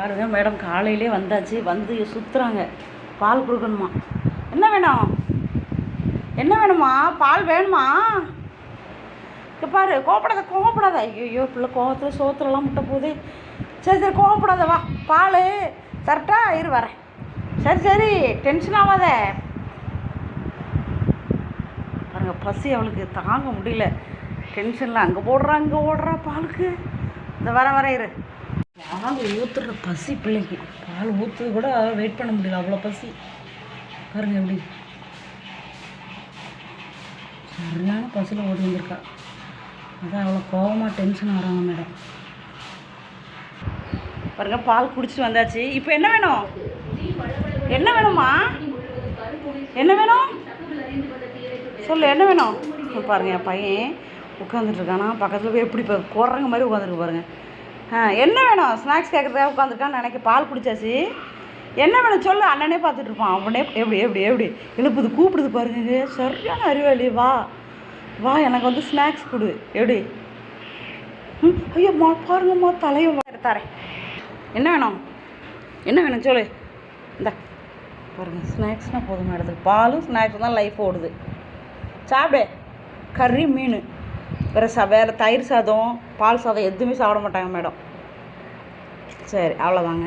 பாருங்க மேடம் காலையிலே வந்தாச்சு. வந்து சுற்றுறாங்க பால் கொடுக்கணுமா? என்ன வேணும்? என்ன வேணுமா? பால் வேணுமா? பாரு கோவப்படாத கோவப்படாத. ஐயோ பிள்ளை கோவத்தில் சோத்துலலாம் முட்டை போகுது. சரி சரி கோவப்படாத வா. பால் கரெக்டா இரு வரேன். சரி சரி டென்ஷன் ஆகாத பாருங்க பசி அவளுக்கு தாங்க முடியல. டென்ஷனில் அங்கே போடுறா அங்கே ஓடுறா பாலுக்கு. இந்த வர வர இரு. பால் ஊற்றுற பசி பிள்ளைக்கு. பால் ஊற்றுறது கூட வெயிட் பண்ண முடியல அவ்வளோ பசி. பாருங்க எப்படி. சரியான பசியில் ஓடி வந்திருக்கா. அதான் அவ்வளோ கோபமாக டென்ஷன் வராங்க மேடம் பாருங்க பால் குடிச்சிட்டு வந்தாச்சு. இப்போ என்ன வேணும்? என்ன வேணுமா என்ன வேணும்? சொல்லு என்ன வேணும்? பாருங்க என் பையன் உட்காந்துட்டு இருக்கானா. பக்கத்தில் போய் எப்படி இப்போ குரங்க மாதிரி உட்காந்துருக்கு பாருங்க. என்ன வேணும்? ஸ்நாக்ஸ் கேட்குறதுக்காக உட்காந்துருக்கான்னு நினைக்க பால் குடிச்சாச்சு. என்ன வேணும் சொல்லு? அண்ணனே பார்த்துட்டு இருப்பான். அவனே எப்படி எப்படி எப்படி? எழுப்புது கூப்பிடுது பாருங்க சரியான அறிவாளி வா. வா எனக்கு வந்து ஸ்நாக்ஸ் கொடு. எப்படி? ம் ஐயோம்மா பாருங்கம்மா தலையை தரேன். என்ன வேணும்? என்ன வேணும் சொல்லு? இந்த. பாருங்க ஸ்நாக்ஸ்னால் போதும் மேடத்துக்கு பாலும் ஸ்நாக்ஸ் தான் லைஃப் ஓடுது. சாப்பிடு. கறி மீன். வேறு சா வேறு தயிர் சாதம் பால் சாதம் எதுவுமே சாப்பிட மாட்டாங்க மேடம் சரி அவ்வளோதாங்க